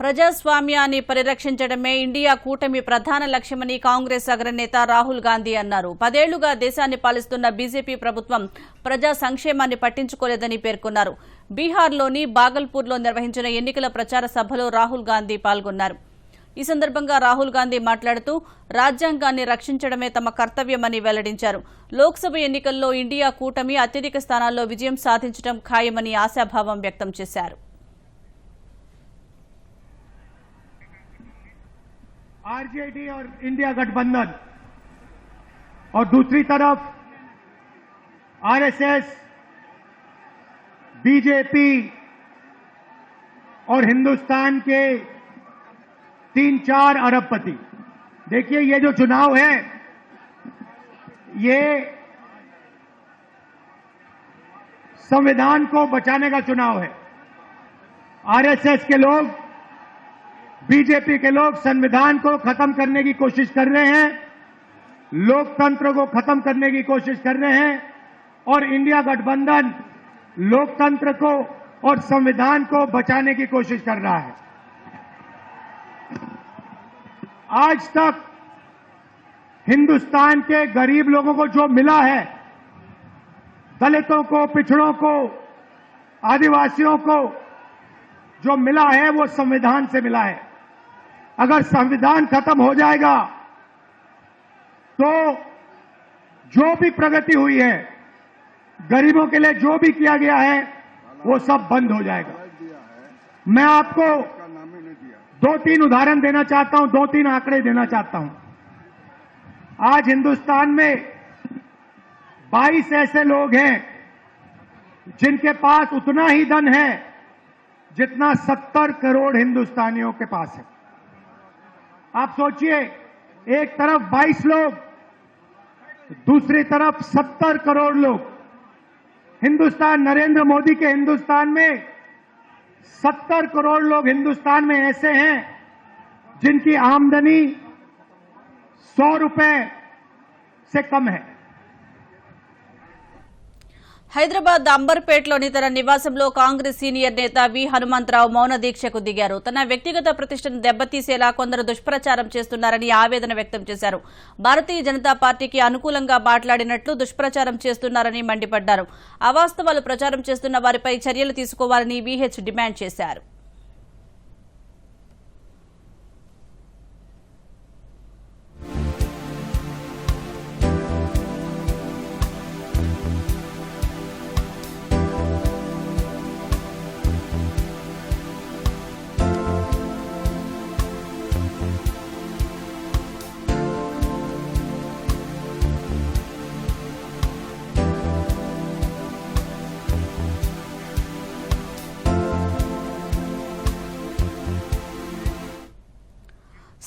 ప్రజాస్వామ్యాన్ని పరిరక్షించడమే ఇండియా కూటమి ప్రధాన లక్ష్యమని కాంగ్రెస్ అగ్రనేత రాహుల్ గాంధీ అన్నారు. పదేళ్ళుగా దేశాన్ని పాలిస్తున్న బీజేపీ ప్రభుత్వం ప్రజా సంక్షేమాన్ని పట్టించుకోలేదని పేర్కొన్నారు. బీహార్లోని బాగల్పూర్లో నిర్వహించిన ఎన్నికల ప్రచార సభలో రాహుల్ గాంధీ పాల్గొన్నారు. ఈ సందర్భంగా రాహుల్ గాంధీ మాట్లాడుతూ రాజ్యాంగాన్ని రక్షించడమే తమ కర్తవ్యమని వెల్లడించారు. లోక్సభ ఎన్నికల్లో ఇండియా కూటమి అత్యధిక స్థానాల్లో విజయం సాధించడం ఖాయమని ఆశాభావం వ్యక్తం చేశారు. आरजेडी और इंडिया गठबंधन। और दूसरी तरफ़ आरएसएस, बीजेपी और हिंदुस्तान के तीन चार अरबपति। देखिए, ये जो चुनाव है, ये संविधान को बचाने का चुनाव है। आरएसएस के लोग बीजेपी के लोग संविधान को खत्म करने की कोशिश कर रहे हैं, लोकतंत्र को खत्म करने की कोशिश कर रहे हैं, और इंडिया गठबंधन लोकतंत्र को और संविधान को बचाने की कोशिश कर रहा है। आज तक हिंदुस्तान के गरीब लोगों को जो मिला है, दलितों को, पिछड़ों को, आदिवासियों को, जो मिला है, वो संविधान से मिला है। अगर संविधान खत्म हो जाएगा तो जो भी प्रगति हुई है, गरीबों के लिए जो भी किया गया है, वो सब बंद हो जाएगा। मैं आपको दो तीन उदाहरण देना चाहता हूँ, दो तीन आंकड़े देना चाहता हूँ। आज हिंदुस्तान में 22 ऐसे लोग हैं, जिनके पास उतना ही धन है, जितना 70 करोड़ हिंदुस्तानियों के पास है। आप सोचिए, एक तरफ़ 22 लोग, दूसरी तरफ़ 70 करोड़ लोग। हिंदुस्तान, नरेंद्र मोदी के हिंदुस्तान में 70 करोड़ लोग हिंदुस्तान में ऐसे हैं, जिनकी आमदनी सौ रुपए से कम है। హైదరాబాద్ అంబర్పేటలోని తన నివాసంలో కాంగ్రెస్ సీనియర్ నేత వి. హనుమంతరావు మౌన దీక్షకు దిగారు. తన వ్యక్తిగత ప్రతిష్టను దెబ్బతీసేలా కొందరు దుష్ప్రచారం చేస్తున్నారని ఆవేదన వ్యక్తం చేశారు. భారతీయ జనతా పార్టీకి అనుకూలంగా మాట్లాడినట్లు దుష్ప్రచారం చేస్తున్నారని మండిపడ్డారు. అవాస్తవాలు ప్రచారం చేస్తున్న వారిపై చర్యలు తీసుకోవాలని వీహెచ్ డిమాండ్ చేశారు.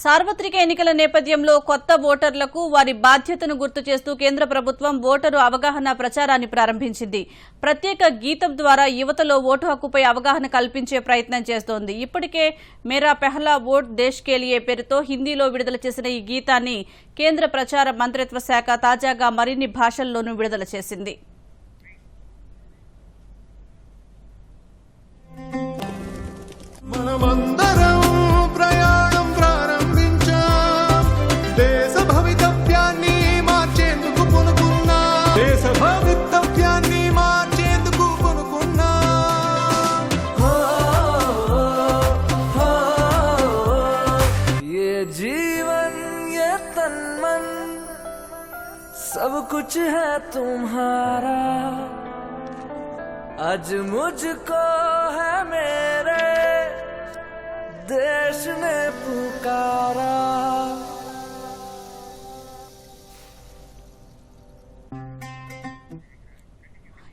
సార్వత్రిక ఎన్నికల నేపథ్యంలో కొత్త ఓటర్లకు వారి బాధ్యతను గుర్తు చేస్తూ కేంద్ర ప్రభుత్వం ఓటరు అవగాహన ప్రచారాన్ని ప్రారంభించింది. ప్రత్యేక గీతం ద్వారా యువతలో ఓటు హక్కుపై అవగాహన కల్పించే ప్రయత్నం చేస్తోంది. ఇప్పటికే మేరా పెహ్లా ఓట్ దేశ్ కేలియే పేరుతో హిందీలో విడుదల చేసిన ఈ గీతాన్ని కేంద్ర ప్రచార మంత్రిత్వ శాఖ తాజాగా మరిన్ని భాషల్లోనూ విడుదల చేసింది. మనమందరం कुछ है तुम्हारा। आज मुझको है मेरे देश ने पुकारा।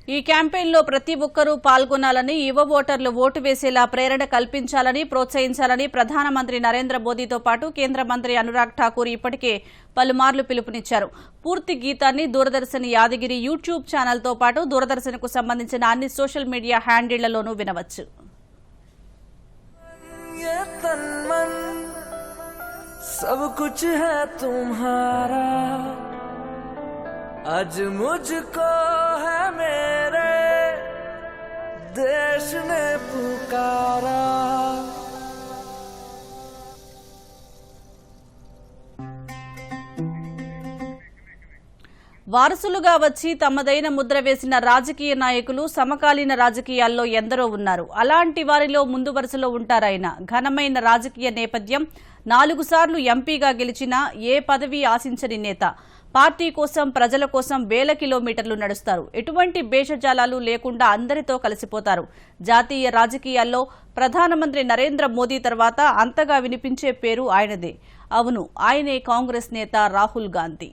ఈ క్యాంపెయిన్లో ప్రతి ఒక్కరూ పాల్గొనాలని యువ ఓటర్లు ఓటు వేసేలా ప్రేరణ కల్పించాలని ప్రోత్సహించాలని ప్రధానమంత్రి నరేంద్ర మోదీతో పాటు కేంద్ర మంత్రి అనురాగ్ ఠాకూర్ ఇప్పటికే పలుమార్లు పిలుపునిచ్చారు పూర్తి గీతాన్ని దూరదర్శన్ యాదగిరి యూట్యూబ్ ఛానల్తో పాటు దూరదర్శన్కు సంబంధించిన అన్ని సోషల్ మీడియా హ్యాండిళ్లలోనూ వినవచ్చు ये तन मन सब कुछ है तुम्हारा आज मुझको है मेरे देश ने पुकारा। వారసులుగా వచ్చి తమదైన ముద్ర వేసిన రాజకీయ నాయకులు సమకాలీన రాజకీయాల్లో ఎందరో ఉన్నారు. అలాంటి వారిలో ముందు వరుసలో ఉంటారాయన. ఘనమైన రాజకీయ నేపథ్యం నాలుగు సార్లు ఎంపీగా గెలిచిన ఏ పదవి ఆశించని నేత. పార్టీ కోసం ప్రజల కోసం వేల కిలోమీటర్లు నడుస్తారు. ఎటువంటి భేషజాలాలు లేకుండా అందరితో కలిసిపోతారు. జాతీయ రాజకీయాల్లో ప్రధానమంత్రి నరేంద్ర మోదీ తర్వాత అంతగా వినిపించే పేరు ఆయనదే. అవును ఆయనే కాంగ్రెస్ నేత రాహుల్ గాంధీ.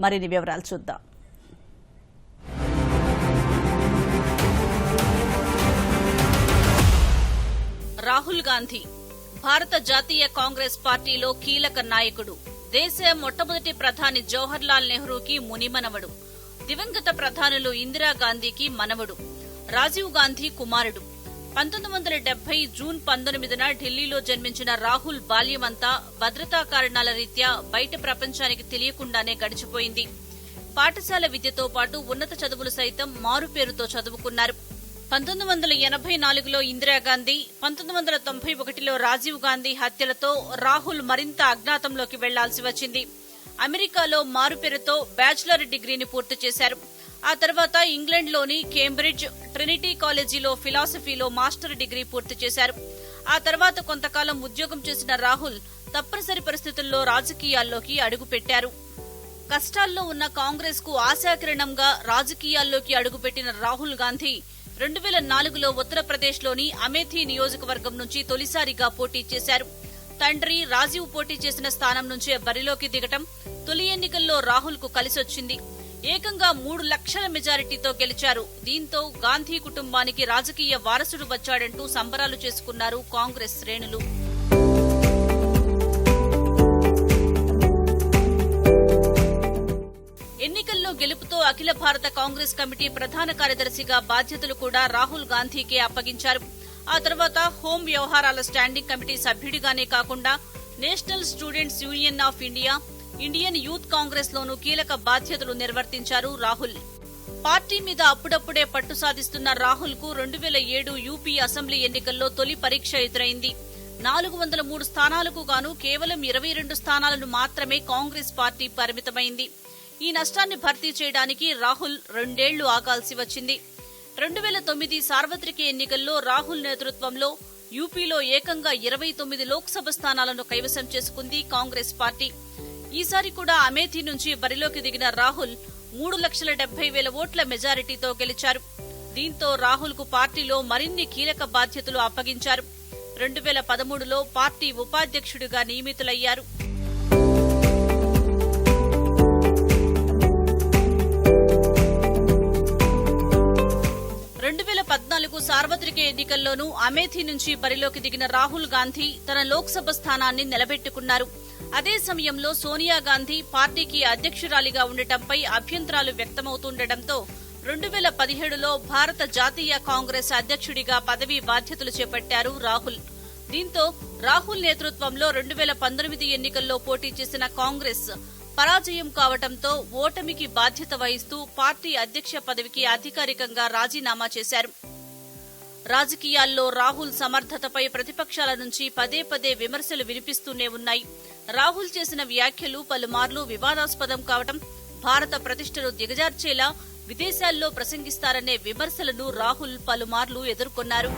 మరిన్ని వివరాలు చూద్దాం. రాహుల్ గాంధీ భారత జాతీయ కాంగ్రెస్ పార్టీలో కీలక నాయకుడు. దేశ మొట్టమొదటి ప్రధాని జవహర్ లాల్ నెహ్రూకి మునిమనవడు. దివంగత ప్రధానులు ఇందిరాగాంధీకి మనవడు. రాజీవ్ గాంధీ కుమారుడు. పంతొమ్మిది వందల డెబ్బై జూన్ పంతొమ్మిదిన ఢిల్లీలో జన్మించిన రాహుల్ బాల్యమంతా భద్రతా కారణాల రీత్యా బయట ప్రపంచానికి తెలియకుండానే గడిచిపోయింది. పాఠశాల విద్యతో పాటు ఉన్నత చదువులు సైతం మారుపేరుతో చదువుకున్నారు. పంతొమ్మిది వందల ఎనభై నాలుగులో ఇందిరాగాంధీ పంతొమ్మిది వందల తొంభై ఒకటిలో రాజీవ్ గాంధీ హత్యలతో రాహుల్ మరింత అజ్ఞాతంలోకి వెళ్ళాల్సి వచ్చింది. అమెరికాలో మారుపేరుతో బ్యాచిలర్ డిగ్రీని పూర్తి చేశారు. ఆ తర్వాత ఇంగ్లాండ్లోని కేంబ్రిడ్జ్ ట్రినిటీ కాలేజీలో ఫిలాసఫీలో మాస్టర్ డిగ్రీ పూర్తి చేశారు. ఆ తర్వాత కొంతకాలం ఉద్యోగం చేసిన రాహుల్ తప్పనిసరి పరిస్థితుల్లో రాజకీయాల్లోకి అడుగుపెట్టారు. కష్టాల్లో ఉన్న కాంగ్రెస్కు ఆశాకిరణంగా రాజకీయాల్లోకి అడుగుపెట్టిన రాహుల్ గాంధీ రెండు వేల నాలుగులో ఉత్తరప్రదేశ్లోని అమేథీ నియోజకవర్గం నుంచి తొలిసారిగా పోటీ చేశారు. తండ్రి రాజీవ్ పోటీ చేసిన స్థానం నుంచే బరిలోకి దిగటం తొలి ఎన్నికల్లో రాహుల్కు కలిసొచ్చింది. ఏకంగా మూడు లక్షల మెజారిటీతో గెలిచారు. దీంతో గాంధీ కుటుంబానికి రాజకీయ వారసుడు వచ్చాడంటూ సంబరాలు చేసుకున్నారు కాంగ్రెస్ శ్రేణులు. అఖిల భారత కాంగ్రెస్ కమిటీ ప్రధాన కార్యదర్శిగా బాధ్యతలు కూడా రాహుల్ గాంధీకే అప్పగించారు. ఆ తర్వాత హోం వ్యవహారాల స్టాండింగ్ కమిటీ సభ్యుడిగానే కాకుండా national students union of India Indian youth Congress లోనూ కీలక బాధ్యతలు నిర్వర్తించారు రాహుల్. పార్టీ మీద అప్పుడప్పుడే పట్టు సాధిస్తున్న రాహుల్కు రెండు వేల ఏడు యూపీ అసెంబ్లీ ఎన్నికల్లో తొలి పరీక్ష ఎదురైంది. నాలుగు వందల మూడు స్థానాలకు గాను కేవలం ఇరవై రెండు స్థానాలను మాత్రమే కాంగ్రెస్ పార్టీ పరిమితమైంది. ఈ నష్టాన్ని భర్తీ చేయడానికి రాహుల్ రెండేళ్ళు ఆగాల్సి వచ్చింది. రెండు వేల తొమ్మిది సార్వత్రిక ఎన్నికల్లో రాహుల్ నేతృత్వంలో యూపీలో ఏకంగా ఇరవై తొమ్మిది లోక్సభ స్థానాలను కైవసం చేసుకుంది కాంగ్రెస్ పార్టీ. ఈసారి కూడా అమేథీ నుంచి బరిలోకి దిగిన రాహుల్ మూడు లక్షల డెబ్బై వేల ఓట్ల మెజారిటీతో గెలిచారు. దీంతో రాహుల్కు పార్టీలో మరిన్ని కీలక బాధ్యతలు అప్పగించారు. రెండు వేల పదమూడులో పార్టీ ఉపాధ్యక్షుడిగా నియమితులయ్యారు. సార్వత్రిక ఎన్నికల్లోనూ అమేథీ నుంచి బరిలోకి దిగిన రాహుల్ గాంధీ తన లోక్సభ స్థానాన్ని నిలబెట్టుకున్నారు. అదే సమయంలో సోనియా గాంధీ పార్టీకి అధ్యక్షురాలిగా ఉండటంపై అభ్యంతరాలు వ్యక్తమవుతుండటంతో రెండు వేల పదిహేడులో భారత జాతీయ కాంగ్రెస్ అధ్యక్షుడిగా పదవీ బాధ్యతలు చేపట్టారు రాహుల్. దీంతో రాహుల్ నేతృత్వంలో రెండు వేల పంతొమ్మిది ఎన్నికల్లో పోటీ చేసిన కాంగ్రెస్ పరాజయం కావటంతో ఓటమికి బాధ్యత వహిస్తూ పార్టీ అధ్యక్ష పదవికి అధికారికంగా రాజీనామా చేశారు. రాజకీయాల్లో రాహుల్ సమర్థతపై ప్రతిపక్షాల నుంచి పదే పదే విమర్శలు వినిపిస్తూనే ఉన్నాయి. రాహుల్ చేసిన వ్యాఖ్యలు పలుమార్లు వివాదాస్పదం కావటం భారత ప్రతిష్టను దిగజార్చేలా విదేశాల్లో ప్రసంగిస్తారనే విమర్శలను రాహుల్ పలుమార్లు ఎదుర్కొన్నారు.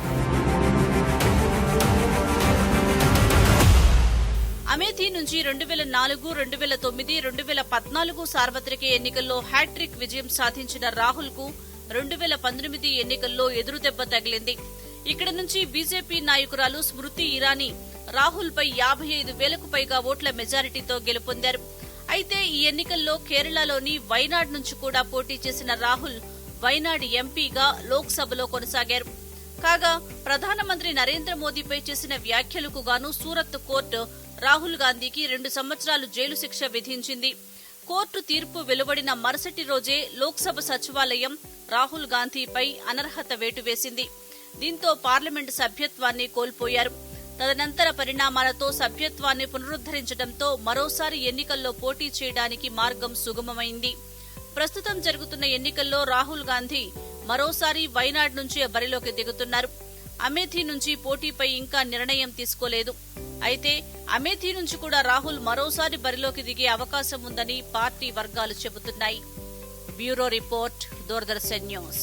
అమేథీ నుంచి రెండు వేల నాలుగు రెండు వేల తొమ్మిది రెండు వేల పద్నాలుగు సార్వత్రిక ఎన్నికల్లో హ్యాట్రిక్ విజయం సాధించిన రాహుల్కు రెండు వేల పంతొమ్మిది ఎన్నికల్లో ఎదురుదెబ్బ తగిలింది. ఇక్కడ నుంచి బీజేపీ నాయకురాలు స్మృతి ఇరానీ రాహుల్ పై యాభై ఐదు వేలకు పైగా ఓట్ల మెజారిటీతో గెలుపొందారు. అయితే ఈ ఎన్నికల్లో కేరళలోని వైనాడ్ నుంచి కూడా పోటీ చేసిన రాహుల్ వైనాడ్ ఎంపీగా లోక్సభలో కొనసాగారు. కాగా ప్రధానమంత్రి నరేంద్ర మోదీపై చేసిన వ్యాఖ్యలకు గాను సూరత్ కోర్టు రాహుల్ గాంధీకి రెండు సంవత్సరాలు జైలు శిక్ష విధించింది. కోర్టు తీర్పు వెలువడిన మరుసటి రోజే లోక్సభ సచివాలయం రాహుల్ గాంధీపై అనర్హత వేటు వేసింది. దీంతో పార్లమెంటు సభ్యత్వాన్ని కోల్పోయారు. తదనంతర పరిణామాలతో సభ్యత్వాన్ని పునరుద్ధరించడంతో మరోసారి ఎన్నికల్లో పోటీ చేయడానికి మార్గం సుగమమైంది. ప్రస్తుతం జరుగుతున్న ఎన్నికల్లో రాహుల్ గాంధీ మరోసారి వైనాడ్ నుంచి బరిలోకి దిగుతున్నారు. అమేథీ నుంచి పోటీపై ఇంకా నిర్ణయం తీసుకోలేదు. అయితే అమేథీ నుంచి కూడా రాహుల్ మరోసారి బరిలోకి దిగే అవకాశం ఉందని పార్టీ వర్గాలు చెబుతున్నాయి. Bureau report Doordarshan news.